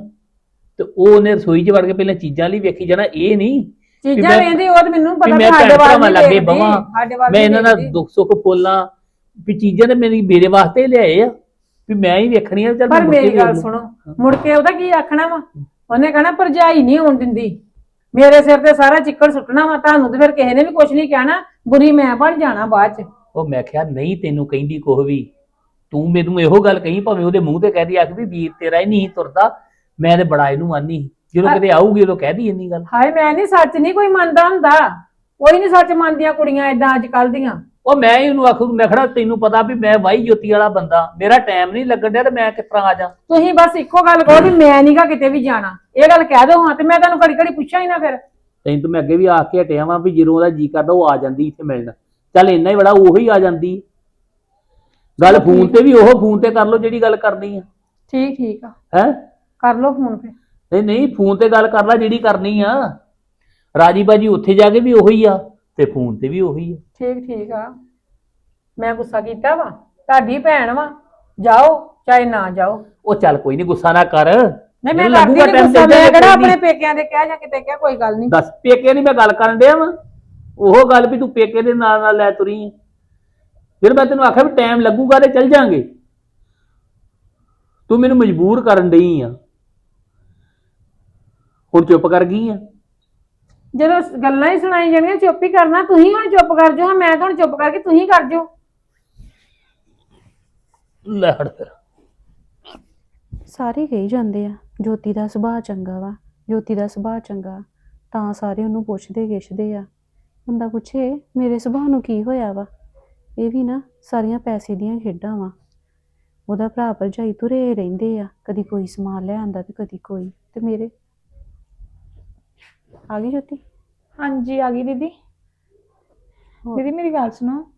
ਤੇ ਉਹ ਉਹਨੇ ਰਸੋਈ 'ਚ ਵੜ ਕੇ ਪਹਿਲਾਂ ਚੀਜ਼ਾਂ ਲਈ ਵੇਖੀ ਜਾਣਾ ਇਹ ਨਹੀਂ ਚੀਜ਼ਾਂ ਵੇਂਦੀ ਉਹ ਤੇ ਮੈਨੂੰ ਪਤਾ ਸਾਡੇ ਵੱਲ ਲਾਗੇ ਬਵਾਂ, ਮੈਂ ਇਹਨਾਂ ਦਾ। ਦੁੱਖ ਸੁੱਖ ਫੋਲਾਂ ਵੀ ਚੀਜ਼ਾਂ ਤੇ ਮੇਰੀ ਮੇਰੇ ਵਾਸਤੇ ਹੀ ਲਿਆਏ ਆ ਵੀ ਮੈਂ ਹੀ ਵੇਖਣੀਆਂ ਚੱਲ ਪਰ ਮੇਰੀ ਗੱਲ। ਸੁਣੋ ਮੁੜ ਕੇ ਉਹਦਾ ਕੀ ਆਖਣਾ ਵਾ? ਉਹਨੇ ਕਹਣਾ ਭਰਜਾਈ ਨਹੀਂ ਹੋਣ ਦਿੰਦੀ। ਮੇਰੇ ਸਿਰ ਤੇ ਸਾਰਾ ਚਿੱਕੜ ਸੁੱਟਣਾ ਵਾ ਤੁਹਾਨੂੰ ਤੇ ਫਿਰ ਕਿਸੇ ਨੇ ਵੀ ਕੁਛ ਨਹੀਂ ਕਹਿਣਾ ਬੁਰੀ ਮੈਂ ਬਣ ਜਾਣਾ ਬਾਅਦ ਚ। ਉਹ ਮੈਂ ਕਿਹਾ ਨਹੀਂ ਤੈਨੂੰ ਕਹਿੰਦੀ ਕੁਛ ਵੀ। ਤੂੰ ਮੈਨੂੰ ਇਹੋ ਗੱਲ ਕਹੀ ਭਾਵੇਂ ਉਹਦੇ ਮੂੰਹ ਤੇ ਕਹਿਦੀ ਆ ਕਿ ਵੀ ਵੀਰ ਤੇਰਾ ਹੀ ਨਹੀਂ ਤੁਰਦਾ ਮੈਂ ਤੇ ਬੜਾ ਇਹਨੂੰ ਆਨੀ। ਜਦੋਂ ਕਿਤੇ ਆਊਗੀ ਉਦੋਂ ਕਹਿਦੀ ਇੰਨੀ ਗੱਲ। ਹਾਏ ਮੈਂ ਨਹੀਂ ਸੱਚ ਨਹੀਂ ਕੋਈ ਮੰਨਦਾ ਹੁੰਦਾ। ਕੋਈ ਨਹੀਂ ਸੱਚ ਮੰਨਦੀਆਂ ਕੁੜੀਆਂ ਏਦਾਂ ਅੱਜ ਕੱਲ ਦੀਆਂ। ਉਹ ਮੈਂ ਹੀ ਉਹਨੂੰ ਆਖੂ ਮੈਂ ਖੜਾ ਤੈਨੂੰ ਪਤਾ ਵੀ ਮੈਂ ਵਾਈ ਜੋਤੀ ਵਾਲਾ ਬੰਦਾ। ਮੇਰਾ ਟਾਈਮ ਨਹੀਂ ਲੱਗਣ ਡਿਆ ਤੇ ਮੈਂ ਕਿਸ ਤਰ੍ਹਾਂ ਆ ਜਾ। ਤੁਸੀਂ ਬਸ ਇੱਕੋ ਗੱਲ ਕਹੋ ਵੀ ਮੈਂ ਨਹੀਂਗਾ ਕਿਤੇ ਵੀ ਜਾਣਾ। ਇਹ ਗੱਲ ਕਹਿ ਦਿਓ ਹਾਂ ਤੇ ਮੈਂ ਤੁਹਾਨੂੰ ਘੜੀ ਘੜੀ ਪੁੱਛਾਂ ਹੀ ਨਾ ਫਿਰ। ਤੈਨੂੰ ਤਾਂ ਮੈਂ ਅੱਗੇ ਵੀ ਆਖ ਕੇ ਹਟਿਆ ਵਾਂ ਵੀ ਜਦੋਂ ਉਹਦਾ ਜੀ ਕਰਦਾ ਉਹ ਆ ਜਾਂਦੀ ਇੱਥੇ ਮਿਲਣ। ਚੱਲ ਇੰਨਾ ਹੀ ਬੜਾ ਉਹੀ ਆ ਜਾਂਦੀ। ਗੱਲ ਫੋਨ ਤੇ ਵੀ ਉਹ ਫੋਨ ਤੇ ਕਰ ਲਓ ਜਿਹੜੀ ਗੱਲ ਕਰਨੀ ਆ। ਠੀਕ ਠੀਕ ਆ। ਹੈ? ਕਰ ਲਓ ਫੋਨ ਫਿਰ। ਨਹੀਂ ਨਹੀਂ ਫੋਨ ਤੇ ਗੱਲ ਕਰ ਲੈ ਜਿਹੜੀ ਕਰਨੀ ਆ। ਰਾਜੀ ਬਾਜੀ ਉੱਥੇ ਜਾ ਕੇ ਵੀ ਉਹੀ ਆ। ਤੇ ਫੋਨ ਤੇ ਵੀ ਉਹੀ ਆ। ਠੀਕ ਠੀਕ ਆ। ਮੈਂ ਗੁੱਸਾ ਕੀਤਾ ਵਾ ਤੁਹਾਡੀ ਭੈਣ ਵਾ ਜਾਓ ਚਾਹੇ ਨਾ ਜਾਓ। ਉਹ ਚੱਲ ਕੋਈ ਨਹੀਂ ਗੁੱਸਾ ਨਾ ਕਰ। ਨਹੀਂ ਮੈਂ ਮੈਨੂੰ ਕਰਦੀ ਲੱਗੂਗਾ ਨਹੀਂ time ਗੁੱਸਾ ਚੱਲ ਮੈਂ ਜਾਏਗਾ ਕਿਹੜਾ ਕੋਈ ਨੀ। ਆਪਣੇ ਪੇਕਿਆਂ ਦੇ ਕਹਿ ਜਾਂ ਕਿਤੇ ਕਹਿ ਕੋਈ ਗੱਲ ਨਹੀਂ ਦੱਸ ਪੇਕੇ ਨਹੀਂ ਮੈਂ ਗੱਲ ਕਰਨ ਡਿਆ ਵਾਂ। ਉਹ ਗੱਲ ਵੀ ਤੂੰ ਪੇਕੇ ਦੇ ਨਾਲ ਨਾਲ ਲੈ ਤੁਰੀ ਆਂ। ਫਿਰ ਮੈਂ ਤੈਨੂੰ ਆਖਿਆ ਵੀ ਟਾਈਮ ਲੱਗੂਗਾ ਤੇ ਚੱਲ ਜਾਾਂਗੇ। ਤੂੰ ਮੈਨੂੰ ਮਜਬੂਰ ਕਰਨ ਡਈ ਆ। ਹੁਣ ਚੁੱਪ ਕਰ ਗਈ ਆ। ਜਦੋਂ ਗੱਲਾਂ ਹੀ ਸੁਣਾਈ ਜਾਣੀਆਂ ਚੁੱਪ ਹੀ ਕਰਨਾ। ਤੁਸੀਂ ਹੁਣ ਚੁੱਪ ਕਰ ਜਾਓ ਮੈਂ ਤਾਂ ਹੁਣ ਚੁੱਪ ਕਰਕੇ ਤੁਸੀਂ ਕਰ ਜਾਓ। ਲੈ ਹੜ ਫਿਰ। ਸਾਰੇ ਕਹੀ ਜਾਂਦੇ ਆ ਜੋਤੀ ਦਾ ਸੁਭਾਅ ਚੰਗਾ ਵਾ ਜੋਤੀ ਦਾ ਸੁਭਾਅ ਚੰਗਾ ਤਾਂ ਸਾਰੇ ਉਹਨੂੰ ਪੁੱਛਦੇ ਗਿੱਛਦੇ ਆ। ਬੰਦਾ ਪੁੱਛੇ ਮੇਰੇ ਸੁਭਾਅ ਨੂੰ ਕੀ ਹੋਇਆ ਵਾ? ਇਹ ਵੀ ਨਾ ਸਾਰੀਆਂ ਪੈਸੇ ਦੀਆਂ ਖੇਡਾਂ ਵਾ। ਉਹਦਾ ਭਰਾ ਭਰਜਾਈ ਤੁਰੇ ਰਹਿੰਦੇ ਆ ਕਦੀ ਕੋਈ ਸਮਾਨ ਲੈ ਆਂਦਾ ਤੇ ਕਦੀ ਕੋਈ। ਤੇ ਮੇਰੇ ਆ ਗਈ ਜੋਤੀ? ਹਾਂਜੀ ਆ ਗਈ ਦੀਦੀ? ਦੀਦੀ ਮੇਰੀ ਗੱਲ ਸੁਣੋ।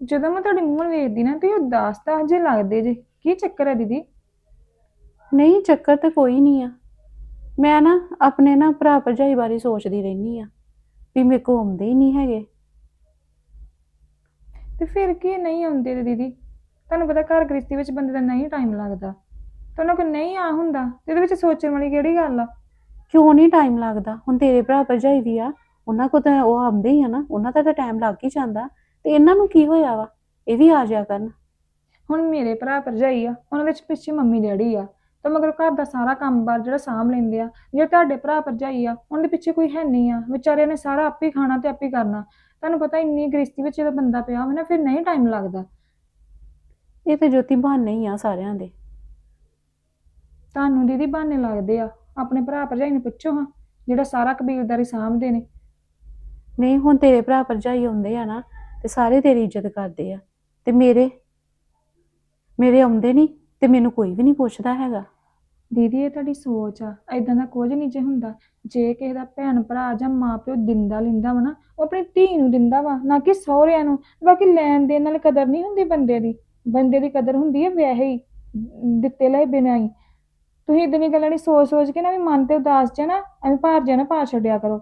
ਜਦੋਂ ਮੈਂ ਤੁਹਾਡੇ ਮੂੰਹ ਵੱਲ ਵੇਖਦੀ ਨਾ ਤੇ ਉਦਾਸ ਤਾਂ ਹਜੇ ਲੱਗਦੇ ਜੇ। ਕੀ ਚੱਕਰ ਹੈ ਦੀਦੀ? ਨਹੀਂ ਚੱਕਰ ਤੇ ਕੋਈ ਨਹੀਂ ਆ। ਮੈਂ ਨਾ ਆਪਣੇ ਨਾ ਭਰਾ ਭਰਜਾਈ ਬਾਰੇ ਸੋਚਦੀ ਰਹਿੰਦੀ ਆ ਵੀ ਮੇਰੇ ਕੋ ਆਉਂਦੇ ਹੀ ਨਹੀਂ ਹੈਗੇ। ਤੇ ਫਿਰ ਕੀ ਨਹੀਂ ਆਉਂਦੇ ਤੇ ਦੀਦੀ? ਤੁਹਾਨੂੰ ਪਤਾ ਘਰ ਗ੍ਰਸਤੀ ਵਿੱਚ ਬੰਦੇ ਦਾ ਨਹੀਂ ਟਾਈਮ ਲੱਗਦਾ। ਤੇ ਉਹਨਾਂ ਕੋਲ ਨਹੀਂ ਆ ਹੁੰਦਾ। ਤੇ ਇਹਦੇ ਵਿੱਚ ਸੋਚਣ ਵਾਲੀ ਕਿਹੜੀ ਗੱਲ ਆ? ਕਿਉਂ ਨਹੀਂ ਟਾਈਮ ਲੱਗਦਾ? ਹੁਣ ਤੇਰੇ ਭਰਾ ਭਰਜਾਈ ਵੀ ਆ ਉਹਨਾਂ ਕੋ ਤਾਂ ਉਹ ਆਉਂਦੇ ਹੀ ਆ ਨਾ ਉਹਨਾਂ ਦਾ ਤਾਂ ਟਾਈਮ ਲੱਗ ਹੀ ਜਾਂਦਾ। ਤੇ ਇਹਨਾਂ ਨੂੰ ਕੀ ਹੋਇਆ ਵਾ? ਇਹ ਵੀ ਆ ਜਾ ਕਰਨ। ਹੁਣ ਮੇਰੇ ਭਰਾ ਭਰਜਾਈ ਆ ਉਹਨਾਂ ਦੇ ਪਿੱਛੇ ਮੰਮੀ ਡੈਡੀ ਆ। ਤਾਂ ਮਗਰ ਘਰ ਦਾ ਸਾਰਾ ਕੰਮ-ਬਾਰ ਜਿਹੜਾ ਸਾਂਭ ਲੈਂਦੇ ਆ ਜੇ ਤੁਹਾਡੇ ਭਰਾ ਭਰਜਾਈ ਆ ਉਹਨਾਂ ਦੇ ਪਿੱਛੇ ਕੋਈ ਹੈ ਨਹੀਂ ਆ। ਵਿਚਾਰਿਆਂ ਨੇ ਸਾਰਾ ਆਪੇ ਖਾਣਾ ਤੇ ਆਪੇ ਕਰਨਾ। ਤੁਹਾਨੂੰ ਪਤਾ ਇੰਨੀ ਗ੍ਰਸਤੀ ਵਿੱਚ ਜਦੋਂ ਬੰਦਾ ਪਿਆ ਹੋਵੇ ਨਾ ਫਿਰ ਨਹੀਂ ਟਾਈਮ ਲੱਗਦਾ। ਇਹ ਤੇ ਜੋਤੀ ਬਹਾਨੇ ਹੀ ਆ ਸਾਰਿਆਂ ਦੇ। ਤੁਹਾਨੂੰ ਦੀਦੀ ਬਹਾਨੇ ਲੱਗਦੇ ਆ। ਆਪਣੇ ਭਰਾ ਭਰਜਾਈ ਨੂੰ ਪੁੱਛੋ ਹਾਂ ਜਿਹੜਾ ਸਾਰਾ ਕਬੀਲਦਾਰੀ ਸਾਂਭਦੇ ਨੇ। ਨਹੀਂ ਹੁਣ ਤੇਰੇ ਭਰਾ ਭਰਜਾਈ ਆਉਂਦੇ ਆ ਨਾ ਤੇ ਸਾਰੇ ਤੇਰੀ ਇੱਜ਼ਤ ਕਰਦੇ ਆ। ਤੇ ਮੇਰੇ ਮੇਰੇ ਆਉਂਦੇ ਨਹੀਂ ਤੇ ਮੈਨੂੰ ਕੋਈ ਵੀ ਨਹੀਂ ਪੁੱਛਦਾ ਹੈਗਾ। ਦੀਦੀ ਇਹ ਤੁਹਾਡੀ ਸੋਚ ਆ। ਐਦਾਂ ਦਾ ਕੁਝ ਨਹੀਂ ਜੇ ਹੁੰਦਾ। ਜੇ ਕਿਸੇ ਦਾ ਭੈਣ ਭਰਾ ਜਾਂ ਮਾਪਿਓ ਦਿੰਦਾ ਲਿੰਦਾ ਵਾ ਨਾ ਉਹ ਆਪਣੀ ਧੀ ਨੂੰ ਦਿੰਦਾ ਵਾ ਨਾ ਕਿ ਸਹੁਰਿਆਂ ਨੂੰ। ਬਾਕੀ ਲੈਣ ਦੇਣ ਨਾਲ ਕਦਰ ਨਹੀਂ ਹੁੰਦੀ ਬੰਦੇ ਦੀ। ਬੰਦੇ ਦੀ ਕਦਰ ਹੁੰਦੀ ਹੈ ਵਿਆਹੇ ਹੀ ਦਿੱਤੇ ਲਏ ਬਿਨਾਂ ਹੀ। ਤੁਸੀਂ ਇਦਾਂ ਦੀਆਂ ਗੱਲਾਂ ਦੀ ਸੋਚ ਸੋਚ ਕੇ ਨਾ ਵੀ ਮਨ ਤੇ ਉਦਾਸ ਜਿਹਾ ਨਾ ਐਵੇਂ ਭਾਰ ਜਿਹਾ ਨਾ ਪਾ ਛੱਡਿਆ ਕਰੋ।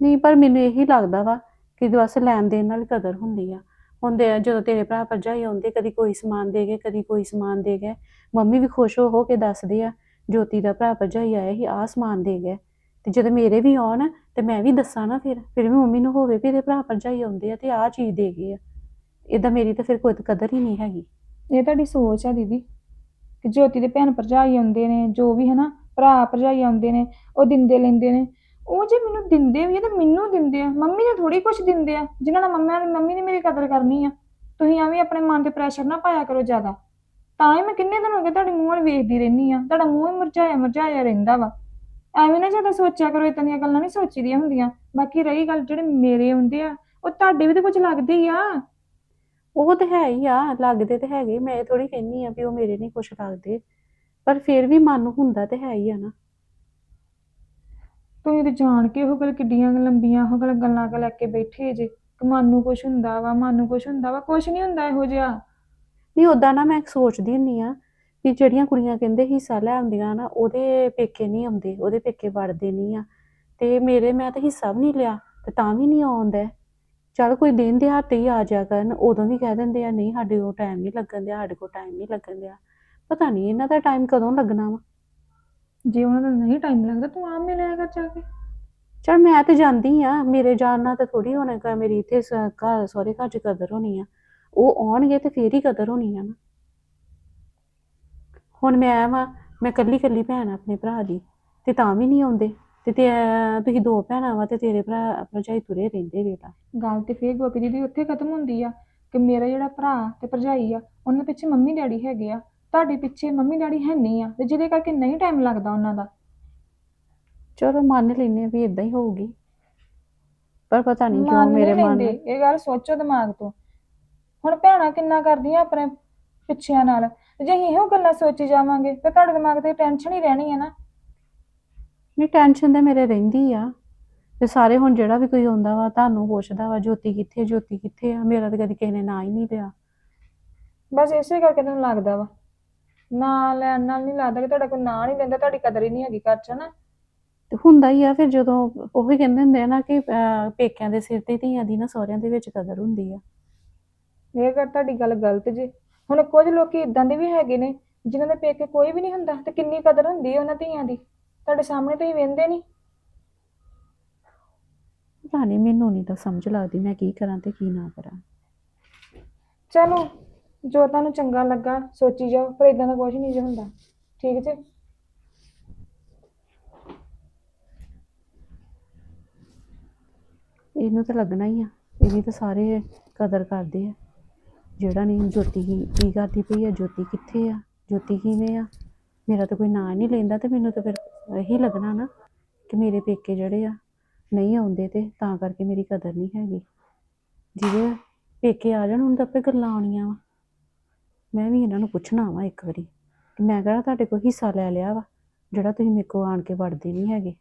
ਨਹੀਂ ਪਰ ਮੈਨੂੰ ਇਹੀ ਲੱਗਦਾ ਵਾ ਕਿ ਬਸ ਲੈਣ ਦੇਣ ਨਾਲ ਕਦਰ ਹੁੰਦੀ ਆ। ਹੁੰਦੇ ਆ ਜਦੋਂ ਤੇਰੇ ਭਰਾ ਭਰਜਾਈ ਆਉਂਦੇ ਕਦੀ ਕੋਈ ਸਮਾਨ ਦੇ ਗਏ ਕਦੀ ਕੋਈ ਸਮਾਨ ਦੇ ਗਏ। ਮੰਮੀ ਵੀ ਖੁਸ਼ ਹੋ ਹੋ ਕੇ ਦੱਸਦੇ ਆ ਜੋਤੀ ਦਾ ਭਰਾ ਭਰਜਾਈ ਆਇਆ ਸੀ ਆਹ ਸਮਾਨ ਦੇ ਗਏ। ਤੇ ਜਦੋਂ ਮੇਰੇ ਵੀ ਆਉਣ ਤੇ ਮੈਂ ਵੀ ਦੱਸਾਂ ਨਾ ਫਿਰ ਫਿਰ ਵੀ ਮੰਮੀ ਨੂੰ ਹੋਵੇ ਵੀ ਇਹਦੇ ਭਰਾ ਭਰਜਾਈ ਆਉਂਦੇ ਆ ਤੇ ਆਹ ਚੀਜ਼ ਦੇ ਗਏ ਆ। ਇਦਾਂ ਮੇਰੀ ਤਾਂ ਫਿਰ ਕੋਈ ਕਦਰ ਹੀ ਨਹੀਂ ਹੈਗੀ। ਇਹ ਤੁਹਾਡੀ ਸੋਚ ਆ ਦੀਦੀ। ਕਿ ਜੋਤੀ ਦੇ ਭੈਣ ਭਰਜਾਈ ਆਉਂਦੇ ਨੇ, ਜੋ ਵੀ ਹਨਾ, ਭਰਾ ਭਰਜਾਈ ਆਉਂਦੇ ਨੇ, ਉਹ ਦਿੰਦੇ ਲੈਂਦੇ ਨੇ। ਉਹ ਜੇ ਮੈਨੂੰ ਦਿੰਦੇ ਵੀ ਆ ਤਾਂ ਮੈਨੂੰ ਦਿੰਦੇ ਆ। ਮੰਮੀ ਨੇ ਥੋੜੀ ਕੁਝ ਦਿੰਦੇ ਆ, ਜਿਨ੍ਹਾਂ ਨਾਲ ਮੰਮਾ ਮੰਮੀ ਨੇ ਮੇਰੀ ਕਦਰ ਕਰਨੀ ਆ। ਤੁਸੀਂ ਐਵੇਂ ਆਪਣੇ ਮਨ ਤੇ ਪ੍ਰੈਸ਼ਰ ਨਾ ਪਾਇਆ ਕਰੋ ਜ਼ਿਆਦਾ। ਤਾਂ ਹੀ ਮੈਂ ਕਿੰਨੇ ਦਿਨ ਹੋ ਗਏ ਤੁਹਾਡੇ ਮੂੰਹ ਵੱਲ ਵੇਖਦੀ ਰਹਿੰਦੀ ਆ। ਤੁਹਾਡਾ ਮੂੰਹ ਹੀ ਮੁਰਝਾਇਆ ਮੁਰਝਾਇਆ ਰਹਿੰਦਾ ਵਾ। ਐਵੇਂ ਨਾ ਜ਼ਿਆਦਾ ਸੋਚਿਆ ਕਰੋ ਇਤਾਂ ਦੀਆਂ ਗੱਲਾਂ ਨਹੀਂ ਸੋਚੀਦੀਆਂ ਹੁੰਦੀਆਂ। ਬਾਕੀ ਰਹੀ ਗੱਲ ਜਿਹੜੇ ਮੇਰੇ ਹੁੰਦੇ ਆ, ਉਹ ਤੁਹਾਡੇ ਵੀ ਤਾਂ ਕੁਝ ਲੱਗਦੇ ਹੀ ਆ। ਉਹ ਤੇ ਹੈ ਹੀ ਆ ਲੱਗਦੇ ਤੇ ਹੈਗੇ ਮੈਂ ਥੋੜੀ ਕਹਿੰਨੀ ਆ ਵੀ ਉਹ ਮੇਰੇ ਨਹੀਂ ਕੁਛ ਲੱਗਦੇ ਪਰ ਫਿਰ ਵੀ ਮਨ ਨੂੰ ਹੁੰਦਾ ਤੇ ਹੈ ਹੀ ਆ ਨਾ। ਤੁਸੀਂ ਤੇ ਜਾਣ ਕੇ ਉਹ ਗੱਲ ਕਿੱਡੀਆਂ ਲੰਬੀਆਂ ਉਹ ਗੱਲ ਗੱਲਾਂ ਕੇ ਲੈ ਕੇ ਬੈਠੇ ਜੇ ਕਿ ਮਨ ਨੂੰ ਕੁਛ ਹੁੰਦਾ ਵਾ ਮਨ ਨੂੰ ਕੁਛ ਹੁੰਦਾ ਵਾ ਕੁਛ ਨਹੀਂ ਹੁੰਦਾ ਇਹੋ ਜਿਹਾ। ਨਹੀਂ ਉਦਾਂ ਨਾ ਮੈਂ ਸੋਚਦੀ ਹੁੰਨੀ ਆ ਕਿ ਜਿਹੜੀਆਂ ਕੁੜੀਆਂ ਕਹਿੰਦੇ ਹਿੱਸਾ ਲੈ ਆਉਂਦੀਆਂ ਨਾ ਉਹਦੇ ਪੇਕੇ ਨਹੀਂ ਆਉਂਦੇ ਉਹਦੇ ਪੇਕੇ ਵੜਦੇ ਨਹੀਂ ਆ ਤੇ ਮੇਰੇ ਮੈਂ ਤਾਂ ਹਿੱਸਾ ਵੀ ਨਹੀਂ ਲਿਆ ਤੇ ਤਾਂ ਵੀ ਨਹੀਂ ਆਉਂਦਾ। ਚਲ ਕੋਈ ਦਿਨ ਦਿਹਾੜੇ ਤੇ ਹੀ ਆ ਜਾ ਕਰਨ ਉਦੋਂ ਵੀ ਕਹਿ ਦਿੰਦੇ ਆ ਨਹੀਂ ਸਾਡੇ ਕੋਲ ਟਾਈਮ ਨਹੀਂ ਲੱਗਣ ਦਿਆ ਸਾਡੇ ਕੋਲ ਟਾਈਮ ਨਹੀਂ ਲੱਗਣ ਦਿਆ। ਪਤਾ ਨਹੀਂ ਇਹਨਾਂ ਦਾ ਟਾਈਮ ਕਦੋਂ ਲੱਗਣਾ ਵਾ। ਜੇ ਉਹਨਾਂ ਦਾ ਨਹੀਂ ਟਾਈਮ ਲੱਗਦਾ ਤੂੰ ਆਪ ਮਿਲਿਆ ਕਰ ਜਾ ਕੇ। ਚਲ ਮੈਂ ਤੇ ਜਾਂਦੀ ਆ ਮੇਰੇ ਜਾਣ ਨਾਲ ਤਾਂ ਥੋੜੀ ਹੋਣਾ ਕਿ ਮੇਰੀ ਇੱਥੇ ਸ- ਘਰ ਸਹੁਰੇ ਘਰ ਚ ਕਦਰ ਹੋਣੀ ਆ। ਉਹ ਆਉਣਗੇ ਤੇ ਫੇਰ ਹੀ ਕਦਰ ਹੋਣੀ ਆ ਨਾ। ਹੁਣ ਮੈਂ ਵਾ ਮੈਂ ਕੱਲੀ ਕੱਲੀ ਭੈਣ ਆ ਆਪਣੇ ਭਰਾ ਦੀ ਤੇ ਤਾਂ ਵੀ ਨਹੀਂ ਆਉਂਦੇ। ਤੇ ਤੇ ਤੁਸੀਂ ਦੋ ਭੈਣਾਂ ਵਾ ਤੇ ਤੇਰੇ ਭਰਾ ਭਰਜਾਈ ਤੁਰੇ ਰਹਿੰਦੇ ਵੇਲਾ। ਗੱਲ ਤੇ ਫੇਰ ਗੋਪੀ ਦੀਦੀ ਉੱਥੇ ਖਤਮ ਹੁੰਦੀ ਆ ਕਿ ਮੇਰਾ ਜਿਹੜਾ ਭਰਾ ਤੇ ਭਰਜਾਈ ਆ ਉਹਨਾਂ ਪਿੱਛੇ ਮੰਮੀ ਡੈਡੀ ਹੈਗੇ ਆ। ਤੁਹਾਡੇ ਪਿੱਛੇ ਮੰਮੀ ਡੈਡੀ ਹੈ ਨਹੀਂ ਆ ਤੇ ਜਿਹਦੇ ਕਰਕੇ ਨਹੀਂ ਟਾਈਮ ਲੱਗਦਾ ਉਹਨਾਂ ਦਾ। ਚਲੋ ਮੰਨ ਲੈਨੇ ਆ ਵੀ ਇਦਾਂ ਹੀ ਹੋਊਗੀ। ਪਰ ਪਤਾ ਨਹੀਂ ਕਿਉਂ ਮੰਨ ਮੇਰੇ ਨਹੀਂ ਮਨ ਲੈਂਦੇ। ਇਹ ਗੱਲ ਸੋਚੋ ਦਿਮਾਗ ਤੋਂ। ਹੁਣ ਭੈਣਾਂ ਕਿੰਨਾ ਕਰਦੀਆਂ ਆਪਣੇ ਪਿੱਛਿਆਂ ਨਾਲ। ਤੇ ਜੇ ਅਸੀਂ ਇਹੋ ਗੱਲਾਂ ਸੋਚੀ ਜਾਵਾਂਗੇ ਤੇ ਤੁਹਾਡੇ ਦਿਮਾਗ ਤੇ ਟੈਨਸ਼ਨ ਹੀ ਰਹਿਣੀ ਹੈ ਨਾ। ਨਹੀਂ ਟੈਨਸ਼ਨ ਤੇ ਮੇਰੇ ਰਹਿੰਦੀ ਆ। ਤੇ ਸਾਰੇ ਹੁਣ ਜਿਹੜਾ ਵੀ ਕੋਈ ਆਉਂਦਾ ਵਾ ਤੁਹਾਨੂੰ ਪੁੱਛਦਾ ਵਾ ਜੋਤੀ ਕਿੱਥੇ ਜੋਤੀ ਕਿੱਥੇ ਆ? ਮੇਰਾ ਤਾਂ ਕਦੀ ਕਿਸੇ ਨੇ ਨਾਂ ਹੀ ਨਹੀਂ ਲਿਆ। ਬਸ ਇਸੇ ਕਰਕੇ ਤੁਹਾਨੂੰ ਲੱਗਦਾ ਵਾ। ਨਾਂ ਲੈਣ ਨਾਲ ਨਹੀਂ ਲੱਗਦਾ ਕਿ ਤੁਹਾਡਾ ਕੋਈ ਨਾਂ ਨਹੀਂ ਲੈਂਦਾ ਤੁਹਾਡੀ ਕਦਰ ਹੀ ਨਹੀਂ ਹੈਗੀ ਘਰ 'ਚ ਨਾ ਤੇ ਹੁੰਦਾ ਹੀ ਆ ਫਿਰ ਜਦੋਂ ਉਹੀ ਕਹਿੰਦੇ ਹੁੰਦੇ ਆ ਨਾ ਕਿ ਅਹ, ਪੇਕਿਆਂ ਦੇ ਸਿਰ ਤੇ ਧੀਆਂ ਦੀ ਨਾ ਸਹੁਰਿਆਂ ਦੇ ਵਿੱਚ ਕਦਰ ਹੁੰਦੀ ਆ। ਇਹ ਗੱਲ ਤੁਹਾਡੀ ਗੱਲ ਗਲਤ ਜੇ। ਹੁਣ ਕੁਝ ਲੋਕੀ ਇਦਾਂ ਦੇ ਵੀ ਹੈਗੇ ਨੇ ਜਿਨ੍ਹਾਂ ਦੇ ਪੇਕੇ ਕੋਈ ਵੀ ਨਹੀਂ ਹੁੰਦਾ ਤੇ ਕਿੰਨੀ ਕਦਰ ਹੁੰਦੀ ਹੈ ਉਹਨਾਂ ਧੀਆਂ ਦੀ? ਤੁਹਾਡੇ ਸਾਹਮਣੇ ਤੁਸੀਂ ਵੇਂਦੇ ਨਹੀਂ? ਪਤਾ ਨਹੀਂ ਮੈਨੂੰ ਨਹੀਂ ਤਾਂ ਸਮਝ ਲੱਗਦੀ ਮੈਂ ਕੀ ਕਰਾਂ ਤੇ ਕੀ ਨਾ ਕਰਾਂ। ਚਲੋ ਜੋ ਤੁਹਾਨੂੰ ਚੰਗਾ ਲੱਗਾ ਸੋਚੀ ਜਾਓ ਪਰ ਇਦਾਂ ਦਾ ਕੁਝ ਨਹੀਂ ਜੇ ਹੁੰਦਾ। ਠੀਕ ਜੇ? ਇਹਨੂੰ ਤਾਂ ਲੱਗਣਾ ਹੀ ਆ ਇਹਦੀ ਤਾਂ ਸਾਰੇ ਕਦਰ ਕਰਦੇ ਆ। ਜਿਹੜਾ ਨਹੀਂ ਜੋਤੀ ਕੀ ਕੀ ਕਰਦੀ ਪਈ ਆ ਜੋਤੀ ਕਿੱਥੇ ਆ ਜੋਤੀ ਕਿਵੇਂ ਆ? ਮੇਰਾ ਤਾਂ ਕੋਈ ਨਾਂ ਨਹੀਂ ਲੈਂਦਾ ਤੇ ਮੈਨੂੰ ਤਾਂ ਫਿਰ ਇਹੀ ਲੱਗਣਾ ਨਾ ਕਿ ਮੇਰੇ ਪੇਕੇ ਜਿਹੜੇ ਆ ਨਹੀਂ ਆਉਂਦੇ ਤੇ ਤਾਂ ਕਰਕੇ ਮੇਰੀ ਕਦਰ ਨਹੀਂ ਹੈਗੀ। ਜਿਹਦੇ ਪੇਕੇ ਆ ਜਾਣ, ਹੁਣ ਤਾਂ ਆਪੇ ਗੱਲਾਂ ਆਉਣੀਆਂ ਵਾ। ਮੈਂ ਵੀ ਇਹਨਾਂ ਨੂੰ ਪੁੱਛਣਾ ਵਾ ਇੱਕ ਵਾਰੀ ਕਿ ਮੈਂ ਕਿਹੜਾ ਤੁਹਾਡੇ ਕੋਲ ਹਿੱਸਾ ਲੈ ਲਿਆ ਵਾ, ਜਿਹੜਾ ਤੁਸੀਂ ਮੇਰੇ ਕੋਲ ਆਣ ਕੇ ਵੜਦੇ ਨਹੀਂ ਹੈਗੇ।